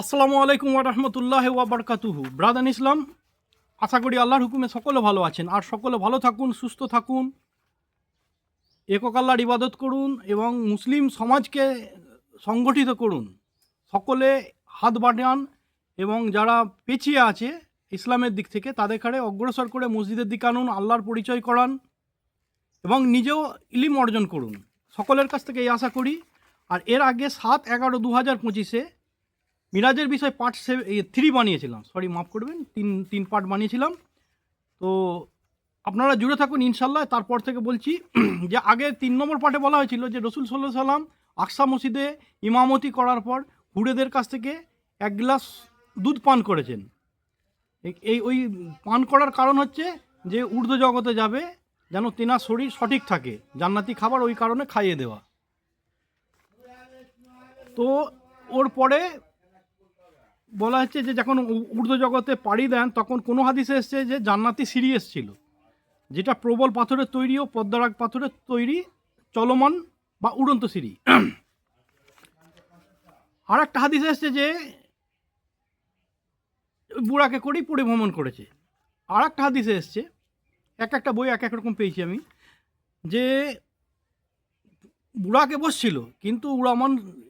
আসসালামু আলাইকুম রহমতুল্লাহ ওয়াবারকাতুহু ব্রাদান ইসলাম আশা করি আল্লাহর হুকুমে সকলে ভালো আছেন। আর সকলে ভালো থাকুন, সুস্থ থাকুন, একক আল্লাহর ইবাদত করুন এবং মুসলিম সমাজকে সংগঠিত করুন। সকলে হাত বাড়ান এবং যারা পেছিয়ে আছে ইসলামের দিক থেকে, তাদের কারে অগ্রসর করে মসজিদের দিকে আনুন, আল্লাহর পরিচয় করান এবং নিজেও ইলিম অর্জন করুন। সকলের কাছ থেকে এই আশা করি। আর এর আগে সাত এগারো দু হাজার পঁচিশে মিরাজের বিষয় পার্ট থ্রি বানিয়েছিলাম। সরি মাফ করবেন, তিন তিন পার্ট বানিয়েছিলাম। তো আপনারা জুড়ে থাকুন ইনশাল্লাহ। তারপর থেকে বলছি যে আগে তিন নম্বর পার্টে বলা হয়েছিল যে রসুল সাল্লাহ সাল্লাম আকসা মসজিদে ইমামতি করার পর হুড়েদের কাছ থেকে এক গ্লাস দুধ পান করেছেন। এই ওই পান করার কারণ হচ্ছে যে ঊর্ধ্ব জগতে যাবে, যেন তেনার শরীর সঠিক থাকে। জান্নাতি খাবার ওই কারণে খাইয়ে দেওয়া। তো ওর পরে বলা হচ্ছে যে যখন উ- ঊর্ধ্ব জগতে পাড়ি দেন, তখন কোনো হাদিসে এসছে যে জান্নাতি সিঁড়ি এসছিল, যেটা প্রবল পাথরের তৈরি ও পদ্মারাগ পাথরের তৈরি চলমান বা উড়ন্ত সিঁড়ি। আর একটা হাদিসে এসছে যে বুড়াকে করেই পরিভ্রমণ করেছে। আর একটা হাদিসে এসছে, এক একটা বই এক এক রকম পেয়েছি আমি, যে বুড়াকে বসছিল, কিন্তু উড়ামান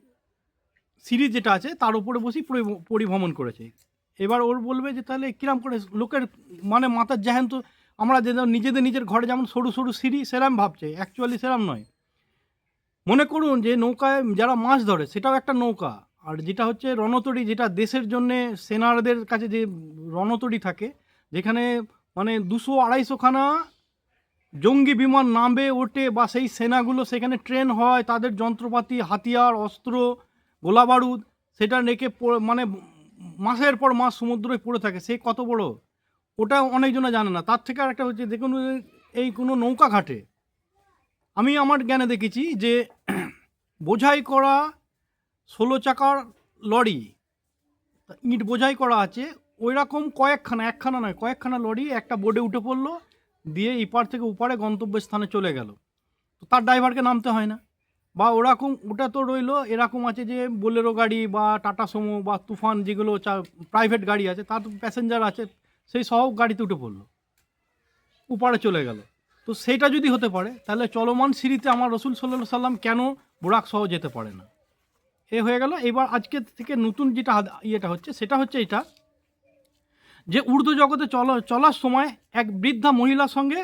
সিরিজ যেটা আছে, তার উপরে বসেই পরিভ্রমণ করেছে। এবার ওর বলবে যে, তাহলে কিরাম করে লোকের মানে মাথার জাহেন তো আমরা যে নিজেদের নিজের ঘরে যেমন সরু সরু সিঁড়ি, সেরাম ভাবছে। অ্যাকচুয়ালি সেরাম নয়। মনে করুন যে, নৌকায় যারা মাছ ধরে, সেটাও একটা নৌকা। আর যেটা হচ্ছে রণতরী, যেটা দেশের জন্যে সেনারদের কাছে যে রণতরী থাকে, যেখানে মানে দুশো আড়াইশোখানা জঙ্গি বিমান নামবে ওঠে বা সেই সেনাগুলো সেখানে ট্রেন হয়, তাদের যন্ত্রপাতি, হাতিয়ার, অস্ত্র গোলা বারুদ, সেটা রেখে মানে মাসের পর মাস সমুদ্রে পড়ে থাকে, সে কত বড়? ওটা অনেকজনে জানে না। তার থেকে আরেকটা হচ্ছে, দেখুন এই কোনো নৌকা ঘাটে, আমি আমার জ্ঞানে দেখেছি যে বোঝাই করা ষোলো চাকার লরি, ইট বোঝাই করা আছে ওই রকম কয়েকখানা, একখানা নয়, কয়েকখানা লরি একটা বোর্ডে উঠে পড়ল, দিয়ে এপার থেকে ওপারে গন্তব্যস্থানে চলে গেল। তো তার ড্রাইভারকে নামতে হয় না। বা ওরকম, ওটা তো রইল, এরকম আছে যে বোলেরো গাড়ি বা টাটা সুমো বা তুফান যেগুলো প্রাইভেট গাড়ি আছে, তার প্যাসেঞ্জার আছে, সেই সব গাড়িতে উঠে পড়ল। উপারে চলে গেল। তো সেটা যদি হতে পারে, তাহলে চলমান সিঁড়িতে আমার রসুল সাল্লাহ সাল্লাম কেন বোরাক সহ যেতে পারে না? এ হয়ে গেল। এবার আজকে থেকে নতুন যেটা ইয়েটা হচ্ছে, সেটা হচ্ছে এটা যে উর্দু জগতে চলা, চলার সময় এক বৃদ্ধা মহিলার সঙ্গে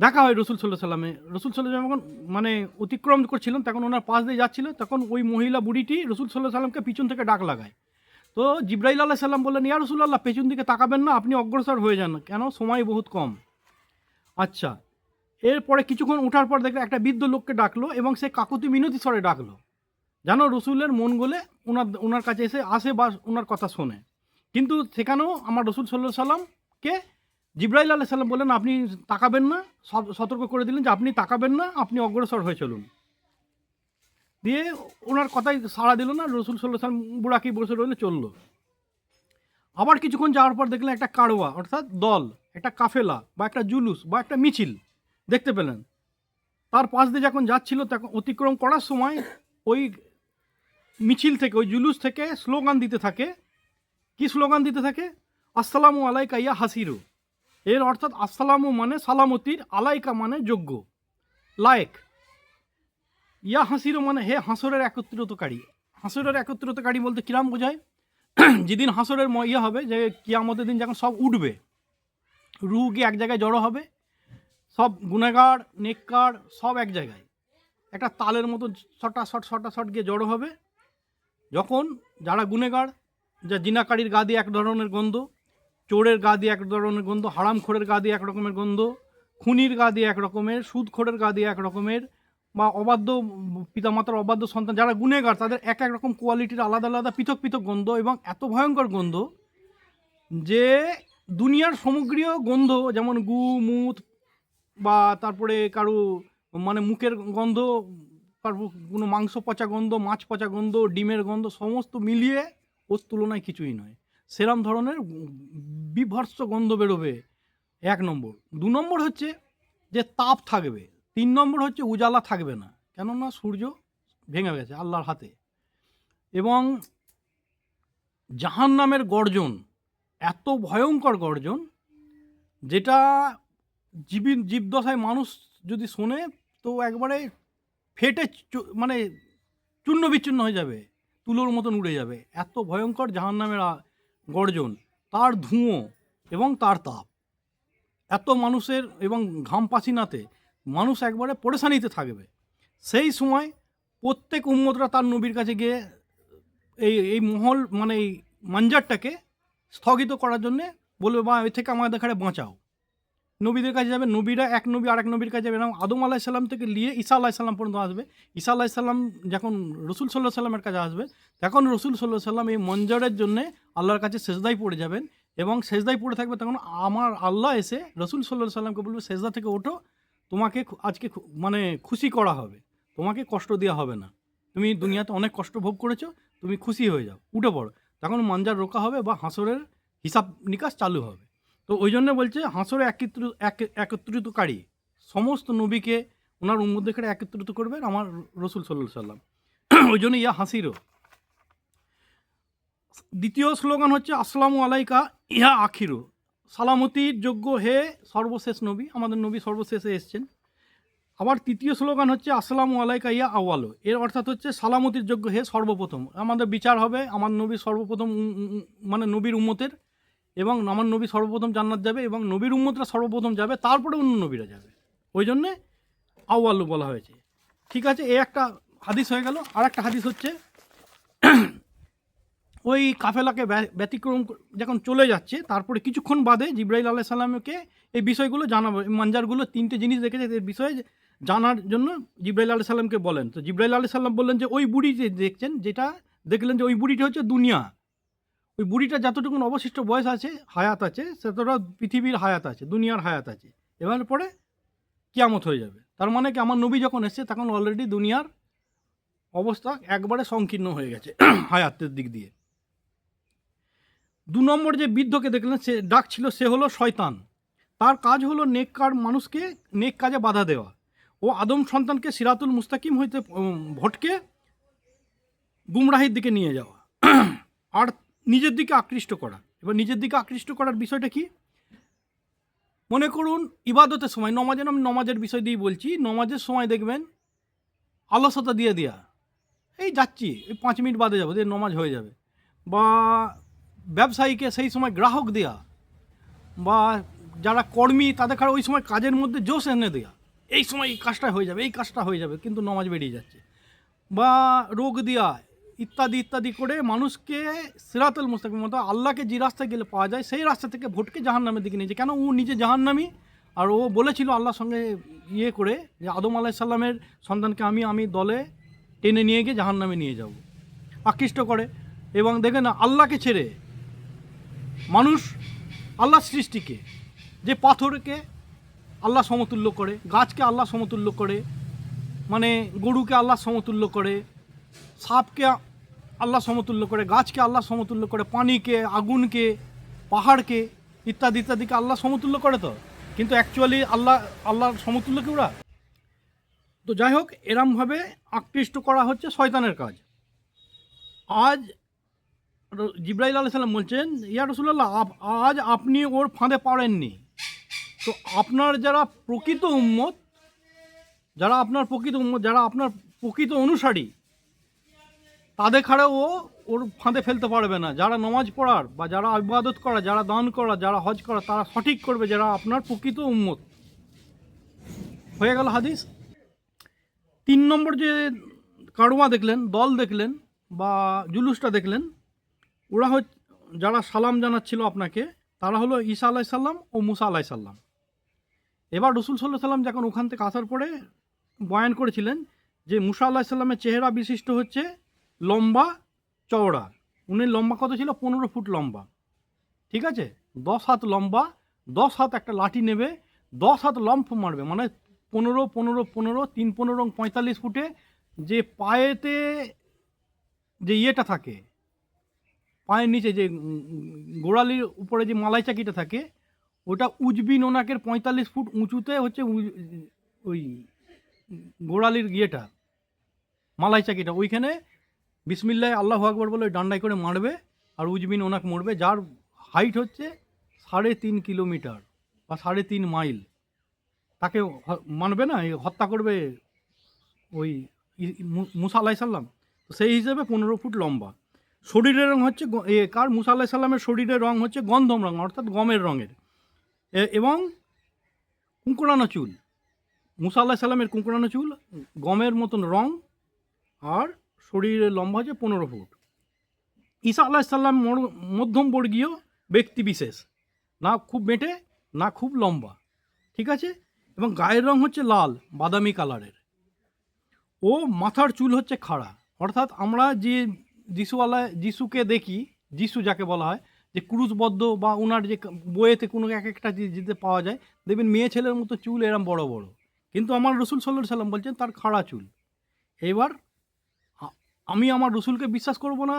দেখা হয় রসুল সাল্লাহ সাল্লামে। রসুল সাল্লাহ যখন মানে অতিক্রম করছিলেন, তখন ওনার পাশ দিয়ে যাচ্ছিল, তখন ওই মহিলা বুড়িটি রসুল সাল্লাহ সাল্লামকে পিছন থেকে ডাক লাগায়। তো জিব্রাইল আল্লাহ সাল্লাম বললেন, ইয়া রসুল আল্লাহ পেছন দিকে তাকাবেন না, আপনি অগ্রসর হয়ে যান। কেন? সময় বহুত কম। আচ্ছা এরপরে কিছুক্ষণ ওঠার পর দেখলে একটা বৃদ্ধ লোককে ডাকলো এবং সে কাকুতি মিনতি স্বরে ডাকলো। জানো রসুলের মন গলে ওনার ওনার কাছে এসে আসে বা ওনার কথা শোনে। কিন্তু সেখানেও আমার রসুল সাল্লাহ সাল্লামকে জিব্রাইল আল্লাহ সাল্লাম বললেন, আপনি তাকাবেন না সতর্ক করে দিলেন যে আপনি তাকাবেন না, আপনি অগ্রসর হয়ে চলুন। দিয়ে ওনার কথাই সাড়া দিল না, রসুল সাল্লাহ সাল্লাম বুড়াকি বসে রইলে, চলল। আবার কিছুক্ষণ যাওয়ার পর দেখলেন একটা কারোয়া অর্থাৎ দল, একটা কাফেলা বা একটা জুলুস বা একটা মিছিল দেখতে পেলেন। তার পাশ দিয়ে যখন যাচ্ছিল, তখন অতিক্রম করার সময় ওই মিছিল থেকে, ওই জুলুস থেকে স্লোগান দিতে থাকে। কি স্লোগান দিতে থাকে? আসসালামু আলাইকা ইয়া হাসিরু। এর অর্থাৎ আসসালামু মানে সালামতির, আলাইকা মানে যোগ্য। লায়েক, ইয়া হাসিরু মানে হে হাসরের একত্রিতকারী। হাসরের একত্রিতকারী বলতে কিরাম বোঝায়? যেদিন হাসরের ইয়ে হবে, যে কিয়ামতের দিন যখন সব উঠবে রুহ গিয়ে এক জায়গায় জড়ো হবে, সব গুনেগার নেককার, সব এক জায়গায়। একটা তালের মতো শটা শট শটা শট গিয়ে জড়ো হবে। যখন যারা গুনেগার যা জিনাকারীর গা দিয়ে এক ধরনের গন্ধ চোরের গা দিয়ে এক ধরনের গন্ধ, হারামখোরের গা দিয়ে এক রকমের গন্ধ, খুনির গা দিয়ে এক রকমের, সুদখোরের গা দিয়ে এক রকমের, বা অবাধ্য পিতামাতার অবাধ্য সন্তান, যারা গুণেগার, তাদের এক এক রকম কোয়ালিটির আলাদা আলাদা পৃথক পৃথক গন্ধ এবং এত ভয়ঙ্কর গন্ধ যে দুনিয়ার সমগ্রীয় গন্ধ, যেমন গু, মুত, বা তারপরে কারও মানে মুখের গন্ধ তারপর কোনো মাংস পচা গন্ধ, মাছ পচা গন্ধ, ডিমের গন্ধ, সমস্ত মিলিয়ে ওর তুলনায় কিছুই নয়। সেরম ধরনের বিভৎস গন্ধ বেরোবে এক নম্বর। দু নম্বর হচ্ছে যে তাপ থাকবে। তিন নম্বর হচ্ছে উজালা থাকবে না। কেননা সূর্য ভেঙে গেছে আল্লাহর হাতে। এবং জাহান নামের গর্জন, এত ভয়ঙ্কর গর্জন, যেটা জীবী জীবদশায় মানুষ যদি শোনে, তো একবারে ফেটে মানে চূর্ণ বিচ্ছিন্ন হয়ে যাবে, তুলোর মতন উড়ে যাবে। এত ভয়ঙ্কর জাহান নামের গর্জন, তার ধুঁয়ো এবং তার তাপ। এত মানুষের এবং ঘাম পাসিনাতে মানুষ একবারে পরেশানিতে থাকবে। সেই সময় প্রত্যেক উম্মতরা তার নবীর কাছে গিয়ে এই এই মহল মানে এই মাঞ্জারটাকে স্থগিত করার জন্যে বলবে বা এ থেকে আমাদের এখানে বাঁচাও। নবীদের কাছে যাবে, নবীরা এক নবী আর এক নবীর কাছে যাবে এরকম আদম আলাহ সাল্লাম থেকে নিয়ে ঈসা আলাহ সাল্লাম পর্যন্ত আসবে। ঈসা আলাহ সাল্লাম যখন রসুল সাল্লাহ সাল্লামের কাছে আসবে, তখন রসুল সাল্লাহ সাল্লাম এই মঞ্জরের জন্যে আল্লাহর কাছে সেজদাই পড়ে যাবেন, এবং সেজদাই পড়ে থাকবে তখন আমার আল্লাহ এসে রসুল সাল্লাহ সাল্লামকে বলবে, সেজদা থেকে ওঠো, তোমাকে আজকে মানে খুশি করা হবে, তোমাকে কষ্ট দেওয়া হবে না। তুমি দুনিয়াতে অনেক কষ্ট ভোগ করেছ, তুমি খুশি হয়ে যাও, উঠে পড়ো। তখন মঞ্জার রোকা হবে বা হাসরের হিসাব নিকাশ চালু হবে। তো ওই জন্য বলছে হাসরে একত্র এক- একত্রিতকারী। সমস্ত নবীকে ওনার উম্মদেরকে একত্রিত করবেন আমার রসুল সাল্লাহ সাল্লাম। ওই জন্য ইয়া হাসিরও দ্বিতীয় স্লোগান হচ্ছে, আসসালামু আলাইকা ইহা আখিরু। সালামতির যোগ্য হে সর্বশেষ নবী, আমাদের নবী সর্বশেষে এসছেন। আবার তৃতীয় স্লোগান হচ্ছে, আসসালামু আলাইকা, ইয়া আওয়ালো এর অর্থাৎ হচ্ছে, সালামতির যোগ্য হে সর্বপ্রথম। আমাদের বিচার হবে, আমার নবী সর্বপ্রথম মানে নবীর উম্মতের। এবং আমার নবী সর্বপ্রথম জান্নাত যাবে এবং নবীর উম্মতরা সর্বপ্রথম যাবে, তারপরে অন্য নবীরা যাবে। ওই জন্যে আওয়ালু বলা হয়েছে। ঠিক আছে, এ একটা হাদিস হয়ে গেল। আর একটা হাদিস হচ্ছে, ওই কাফেলাকে ব্যা- ব্যতিক্রম যখন চলে যাচ্ছে, তারপরে কিছুক্ষণ বাদে জিব্রাইল আলাহ সাল্লামকে এই বিষয়গুলো জানাব। মাঞ্জারগুলো তিনটে জিনিস দেখেছে এর বিষয়ে জানার জন্য জিব্রাইল আলাহ সাল্লামকে বলেন। তো জিব্রাইল আলাহ সাল্লাম বললেন যে, ওই বুড়ি যে দেখছেন, যেটা দেখলেন যে ওই বুড়িটা হচ্ছে দুনিয়া। ওই বুড়িটা যতটুকু অবশিষ্ট বয়স আছে, হায়াত আছে ততটা পৃথিবীর হায়াত আছে, দুনিয়ার হায়াত আছে। এবার পরে কিয়ামত হয়ে যাবে। তার মানে কি আমার নবী যখন এসছে, তখন অলরেডি দুনিয়ার অবস্থা একবারে সংকীর্ণ হয়ে গেছে হায়াতের দিক দিয়ে। দু নম্বর যে বৃদ্ধকে দেখলেন, সে ডাক ছিল সে হলো শয়তান। তার কাজ হলো নেককার মানুষকে নেক কাজে বাধা দেওয়া। ও আদম সন্তানকে সিরাতুল মুস্তাকিম হইতে ভটকে গুমরাহির দিকে নিয়ে যাওয়া। আর নিজের দিকে আকৃষ্ট করা। এবার নিজের দিকে আকৃষ্ট করার বিষয়টা কি? মনে করুন, ইবাদতের সময়, নমাজের আমি নমাজের বিষয় দিয়েই বলছি, নমাজের সময় দেখবেন আলসতা দিয়ে দেওয়া এই যাচ্ছি, এই পাঁচ মিনিট বাদে যাব, দিয়ে নমাজ হয়ে যাবে। বা ব্যবসায়ীকে সেই সময় গ্রাহক দেয়া, বা যারা কর্মী, তাদের কারও ওই সময় কাজের মধ্যে জোশ এনে দেয়া। এই সময় এই কাজটা হয়ে যাবে, এই কাজটা হয়ে যাবে, কিন্তু নমাজ বেরিয়ে যাচ্ছে। বা রোগ দেওয়া ইত্যাদি ইত্যাদি করে মানুষকে সিরাতুল মুস্তাকিম মতো আল্লাহকে যে রাস্তায় গেলে পাওয়া যায়, সেই রাস্তা থেকে ভোটকে জাহান্নামের দিকে নিয়েছে কেন ও নিজে জাহান্নামি? আর ও বলেছিল আল্লাহর সঙ্গে ইয়ে করে যে আদম আলাহ সাল্লামের সন্তানকে আমি আমি দলে টেনে নিয়ে গিয়ে জাহান্নামে নিয়ে যাব। আকৃষ্ট করে। এবং দেখে না আল্লাহকে ছেড়ে মানুষ আল্লাহ সৃষ্টিকে, যে পাথরকে আল্লাহ সমতুল্য করে, গাছকে আল্লাহ সমতুল্য করে মানে গরুকে আল্লাহ সমতুল্য করে, সাপকে আল্লাহ সমতুল্য করে, গাছকে আল্লাহ সমতুল্য করে, পানিকে, আগুনকে, পাহাড়কে ইত্যাদি ইত্যাদিকে আল্লাহ সমতুল্য করে তো। কিন্তু অ্যাকচুয়ালি আল্লাহ, আল্লাহর সমতুল্য কি ওরা? তো যাই হোক, এরমভাবে আকৃষ্ট করা হচ্ছে শয়তানের কাজ। আজ জিব্রাইল আলাহ সাল্লাম বলছেন, ইয়া রসুল্লাহ আজ আপনি ওর ফাঁদে পড়েননি তো আপনার যারা প্রকৃত উম্মত, যারা আপনার প্রকৃত উম্মত, যারা আপনার প্রকৃত অনুসারী তাদের খাড়ে ও ওর ফাঁদে ফেলতে পারবে না। যারা নমাজ পড়ার বা যারা ইবাদত করা, যারা দান করা, যারা হজ করা, তারা সঠিক করবে যারা আপনার প্রকৃত উম্মত। হয়ে গেল হাদিস। তিন নম্বর যে কারুয়া দেখলেন, দল দেখলেন বা জুলুসটা দেখলেন, ওরা হচ্ছে, যারা সালাম জানাচ্ছিল আপনাকে, তারা হলো ঈসা আলাহ সাল্লাম ও মুসা আলাহ সাল্লাম এবার রসুল সাল্লাহ সাল্লাম যখন ওখান থেকে আসার পরে বয়ান করেছিলেন যে মুসা আল্লাহ সাল্লামের চেহারা বিশিষ্ট হচ্ছে লম্বা চওড়া। উনি লম্বা কত ছিল? পনেরো ফুট লম্বা। ঠিক আছে? দশ হাত লম্বা, দশ হাত একটা লাঠি নেবে, দশ হাত লম্ফ মারবে। মানে পনেরো পনেরো পনেরো, তিন পনেরো পঁয়তাল্লিশ ফুটে যে পায়েতে যে ইয়েটা থাকে, পায়ের নিচে যে গোড়ালির উপরে যে মালাই চাকিটা থাকে, ওটা উজবিন ওনাকের পঁয়তাল্লিশ ফুট উঁচুতে হচ্ছে ওই গোড়ালির ইয়েটা, মালাই চাকিটা। ওইখানে বিসমিল্লাহ, আল্লাহ আকবর বলে ওই ডান্ডাই করে মারবে আর উজবিন ওনাকে মরবে, যার হাইট হচ্ছে সাড়ে তিন কিলোমিটার বা সাড়ে তিন মাইল। তাকে মানবে না হত্যা করবে ওই মুসা সাল্লাম সেই হিসেবে পনেরো ফুট লম্বা। শরীরের রং হচ্ছে এ, কার? মুসা আলাহি সাল্লামের শরীরের রং হচ্ছে গন্ধম রং, অর্থাৎ গমের রঙের। এবং কুঁকড়ানো চুল। মুসা আল্লাহ সাল্লামের কুঁকড়ানো চুল, গমের মতন রং আর শরীরের লম্বা হচ্ছে পনেরো ফুট। ঈসা আল্লাহ সাল্লাম মর- মধ্যমবর্গীয় ব্যক্তি বিশেষ। না খুব বেঁটে, না খুব লম্বা। ঠিক আছে? এবং গায়ের রং হচ্ছে লাল, বাদামি কালারের। ও মাথার চুল হচ্ছে খাড়া। অর্থাৎ আমরা যে যিশু আল্লাহ যিশুকে দেখি, যিশু যাকে বলা হয়, যে ক্রুশবদ্ধ বা ওনার যে বইয়েতে কোনো এক একটা যেতে পাওয়া যায়, দেখবেন মেয়ে ছেলের মতো চুল এরম বড় বড়। কিন্তু আমার রসুল সাল্লাহ সাল্লাম বলছেন, তার খাড়া চুল। এবার আমি আমার রসুলকে বিশ্বাস করব না।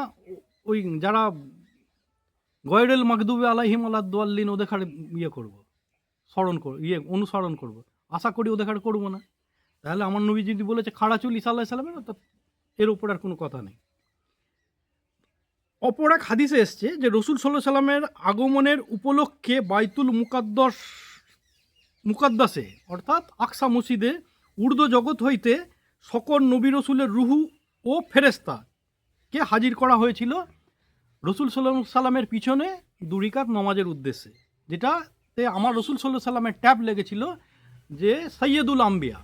ওই যারা গয়রেল মাকদুবে আলাহিম আল্লাহ দোয়াল্লিন ওদের খাড়ে ইয়ে করব। স্মরণ কর ইয়ে অনুসরণ করব। আশা করি ওদের খাড়ে করব না। তাহলে আমার নবী যদি বলেছে খাড়া চুল ইসা আল্লাহ সাল্লামের তো এর ওপর আর কোনো কথা নেই। অপর এক হাদিসে এসছে যে, রসুল সাল্লাহ সাল্লামের আগমনের উপলক্ষে বাইতুল মুকাদ্দস, মুকাদ্দাসে, অর্থাৎ আকসা মসজিদে উর্দু জগৎ হইতে সকল নবী রসুলের রুহু ও ফেরেস্তা কে হাজির করা হয়েছিল রসুল সাল্লাম সাল্লামের পিছনে দুরিকাত নমাজের উদ্দেশ্যে, যেটাতে আমার রসুল সাল্লাহ সাল্লামের ট্যাব লেগেছিল যে সৈয়দুল আম্বিয়া,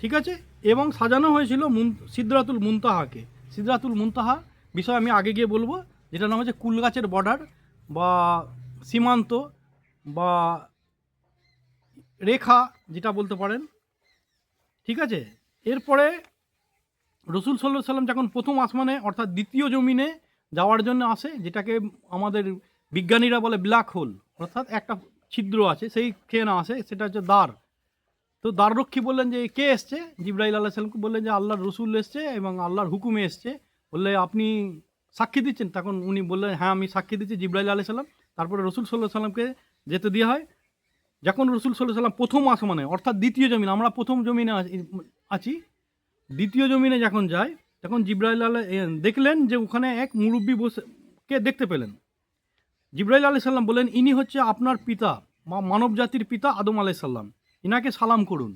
ঠিক আছে? এবং সাজানো হয়েছিল মুন, সিদ্রাতুল মুনতাহাকে। সিদ্রাতুল মুনতাহা বিষয় আমি আগে গিয়ে বলব যেটা নাম হচ্ছে কুলগাছের বর্ডার বা সীমান্ত বা রেখা, যেটা বলতে পারেন, ঠিক আছে? এরপরে রসুল সাল্লাহ সাল্লাম যখন প্রথম আসমানে, অর্থাৎ দ্বিতীয় জমিনে যাওয়ার জন্য আসে, যেটাকে আমাদের বিজ্ঞানীরা বলে ব্ল্যাক হোল, অর্থাৎ একটা ছিদ্র আছে, সেই খেয়ে না আসে, সেটা হচ্ছে দ্বার। তো দ্বাররক্ষী বললেন যে, কে এসছে? জিব্রাহিল আল্লাহ সাল্লামকে বললেন যে, আল্লাহর রসুল এসছে এবং আল্লাহর হুকুমে এসছে। বললে, আপনি সাক্ষী দিচ্ছেন? তখন উনি বললেন হ্যাঁ আমি সাক্ষী দিচ্ছি জিব্রাইল আলাহ সাল্লাম তারপরে রসুল সাল্লাহ সাল্লামকে যেতে দেওয়া হয়। যখন রসুল সাল্লাহ সাল্লাম প্রথম আসমানে, অর্থাৎ দ্বিতীয় জমিন, আমরা প্রথম জমিনে আছি দ্বিতীয় জমিনে যখন যায়, তখন জিব্রাইল আল্লাহ দেখলেন যে ওখানে এক মুরব্বী বসে, কে দেখতে পেলেন? জিব্রাইল আলাহ সাল্লাম বললেন ইনি হচ্ছে আপনার পিতা মানব জাতির পিতা আদম আলাহ সাল্লাম ইনাকে সালাম করুন।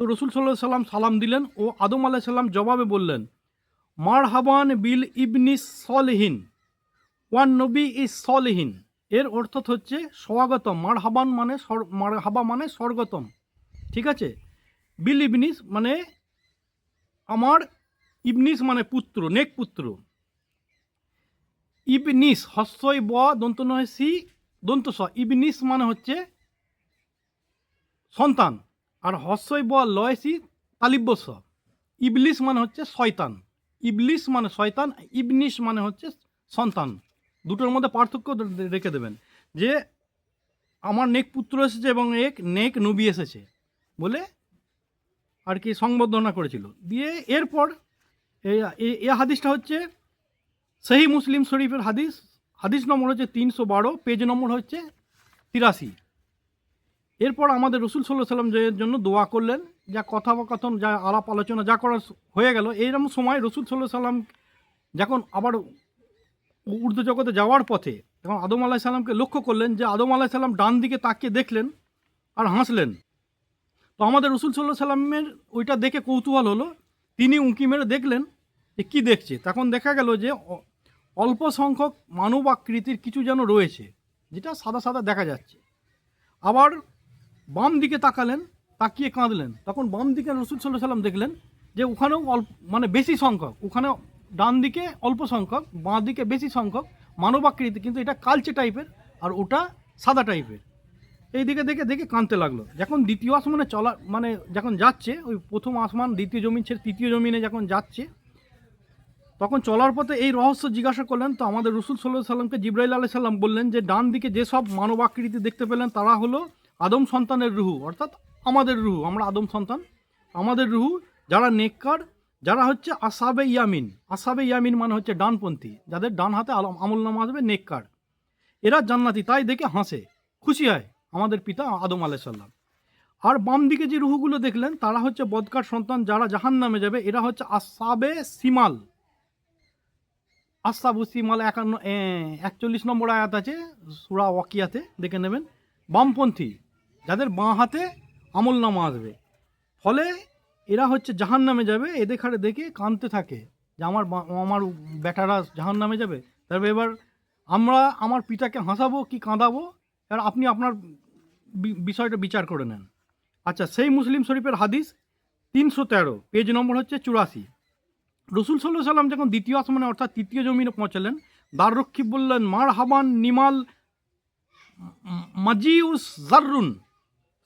তো রসুল সাল্লাহ সাল্লাম সালাম দিলেন ও আদম আলাহ সাল্লাম জবাবে বললেন মার হাবান বিল ইবনি সলহীন, ওয়ান নবী ইস সলহীন। এর অর্থ হচ্ছে স্বাগতম। মার হাবান মানে মার হাবা মানে স্বর্গতম। ঠিক আছে? বিল ইবনিস মানে আমার ইবনিস মানে পুত্র, নেক পুত্র। ইবনিস, হস্যই ব, দন্ত নয় সি, দন্ত স। ইবনিস মানে হচ্ছে সন্তান, আর হস্যই ব, লয় সি তালিব্যস ইবলিস মানে হচ্ছে শয়তান। ইবলিস মানে শয়তান, ইবনিস মানে হচ্ছে সন্তান। দুটোর মধ্যে পার্থক্য রেখে দেবেন। যে আমার নেক পুত্র এসেছে এবং এক নেক নবী এসেছে। বলে আর কি সংবর্ধনা করেছিল। দিয়ে এরপর এ- হাদিসটা হচ্ছে সেই মুসলিম শরীফের হাদিস। হাদিস নম্বর হচ্ছে তিনশো বারো পেজ নম্বর হচ্ছে তিরাশি। এরপর আমাদের রসুল সাল্লাহ সাল্লাম যে, জন্য দোয়া করলেন, যা কথোপকথন যা আলাপ আলোচনা, যা করার হয়ে গেল, এইরকম সময় রসুল সাল্লাহ সাল্লাম যখন আবার উর্দু জগতে যাওয়ার পথে তখন আদম আলাহ সাল্লামকে লক্ষ্য করলেন যে আদম আলাহ সাল্লাম ডান দিকে তাকিয়ে দেখলেন আর হাসলেন তো আমাদের রসুল সাল্লাহ সাল্লামের ওইটা দেখে কৌতূহল হলো। তিনি উঁকি মেরে দেখলেন যে কী দেখছে। তখন দেখা গেল যে অল্প সংখ্যক মানব আকৃতির কিছু যেন রয়েছে, যেটা সাদা সাদা দেখা যাচ্ছে। আবার বাম দিকে তাকালেন, তাকিয়ে কাঁদলেন। তখন বাম দিকে রসুল সাল্লাহ সাল্লাম দেখলেন যে ওখানেও অল্প মানে বেশি সংখ্যক ওখানে ডান দিকে অল্প সংখ্যক, বাঁ দিকে বেশি সংখ্যক মানবাকৃতি, কিন্তু এটা কালচে টাইপের আর ওটা সাদা টাইপের এই দিকে দেখে দেখে কাঁদতে লাগল। যখন দ্বিতীয় আসমানে চলা মানে যখন যাচ্ছে, ওই প্রথম আসমান, দ্বিতীয় জমিন ছেড়ে তৃতীয় জমিনে যখন যাচ্ছে, তখন চলার পথে এই রহস্য জিজ্ঞাসা করলেন, তো আমাদের রসুল সাল্লাহ সাল্লামকে জিব্রাইল আলাহ সাল্লাম বললেন যে, ডান দিকে যেসব মানবাকৃতি দেখতে পেলেন, তারা হলো আদম সন্তানের রুহু, অর্থাৎ আমাদের রুহু, আমরা আদম সন্তান, আমাদের রুহু, যারা নেককার, যারা হচ্ছে আসাবে ইয়ামিন আসাবে ইয়ামিন মানে হচ্ছে ডানপন্থী, যাদের ডান হাতে আমল নামা আসবে নেককার। এরা জান্নাতি, তাই দেখে হাসে, খুশি হয়। আমাদের পিতা আদম আলাহ সাল্লাম আর বাম দিকে যে রুহুগুলো দেখলেন, তারা হচ্ছে বদকার সন্তান যারা জাহান নামে যাবে, এরা হচ্ছে আসাবে সিমাল। আস্তা সিমাল একান্ন একচল্লিশ নম্বর আয়াত আছে, সুরা ওয়াকিয়াতে দেখে নেবেন। বামপন্থী, যাদের বাঁ হাতে আমল নামা আসবে। ফলে এরা হচ্ছে জাহান নামে যাবে, এদের দেখে কাঁদতে থাকে যে আমার আমার বেটারা জাহান নামে যাবে। তবে এবার আমরা আমার পিতাকে হাসাবো কি কাঁদাবো? এবার আপনি আপনার বিষয়টা বিচার করে নেন। আচ্ছা সেই মুসলিম শরীফের হাদিস তিনশো তেরো পেজ নম্বর হচ্ছে চুরাশি। রসুল সাল্লাহ সাল্লাম যখন দ্বিতীয় আসমানে, অর্থাৎ তৃতীয় জমিনে পৌঁছালেন দ্বাররক্ষী বললেন মার হাবান নিমাল মাজিউস জাররুন,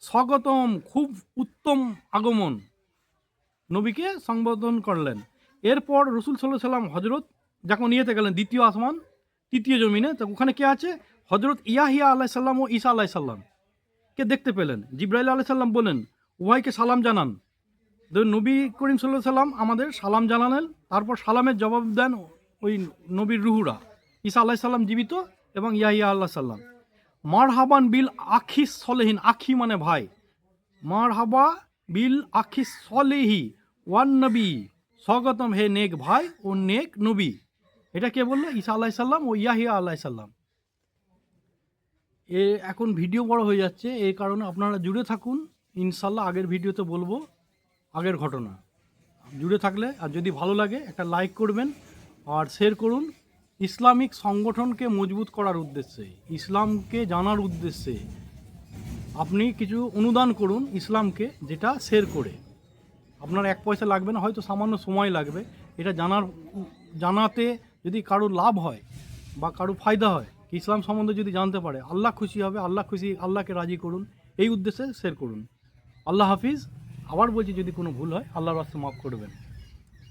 স্বাগতম, খুব উত্তম আগমন নবীকে সম্বোধন করলেন। এরপর রসুল সাল্লাহ সাল্লাম হজরত যখন ইয়েতে গেলেন দ্বিতীয় আসমান, তৃতীয় জমিনে, তো ওখানে কে আছে? হজরত ইয়াহিয়া আলাহ সাল্লাম ও ঈসা আলাহ সাল্লাম কে দেখতে পেলেন? জিব্রাইল আলাহ সাল্লাম বলেন, উভয়কে সালাম জানান। নবী করিম সাল্লাহ সাল্লাম আমাদের সালাম জানালেন, তারপর সালামের জবাব দেন ওই নবীর রুহুরা। ঈসা আল্লাহ সাল্লাম জীবিত এবং ইয়াহিয়া আল্লাহ সাল্লাম মার হাবান বিল আখিস সলেহীন, আখি মানে ভাই। মার হাবা বিল আখিস সলেহি, ওয়ান নবী। স্বাগতম হে নেক ভাই ও নেক নবী। এটা কে বলল? ঈসা আল্লাহ সাল্লাম ও ইয়াহিয়া আল্লাহ সাল্লাম এ এখন ভিডিও বড় হয়ে যাচ্ছে এই কারণে আপনারা জুড়ে থাকুন। ইনশাল্লাহ আগের ভিডিওতে বলব, আগের ঘটনা। জুড়ে থাকলে, আর যদি ভালো লাগে, একটা লাইক করবেন আর শেয়ার করুন। ইসলামিক সংগঠনকে মজবুত করার উদ্দেশ্যে, ইসলামকে জানার উদ্দেশ্যে আপনি কিছু অনুদান করুন ইসলামকে, যেটা শেয়ার করে। আপনার এক পয়সা লাগবে না, হয়তো সামান্য সময় লাগবে। এটা জানার, জানাতে যদি কারও লাভ হয় বা কারও ফায়দা হয় ইসলাম সম্বন্ধে যদি জানতে পারে, আল্লাহ খুশি হবে, আল্লাহ খুশি, আল্লাহকে রাজি করুন, এই উদ্দেশ্যে শেয়ার করুন। আল্লাহ হাফিজ, আবার বলছি যদি কোনো ভুল হয়, আল্লাহর রাস্তা মাফ করবেন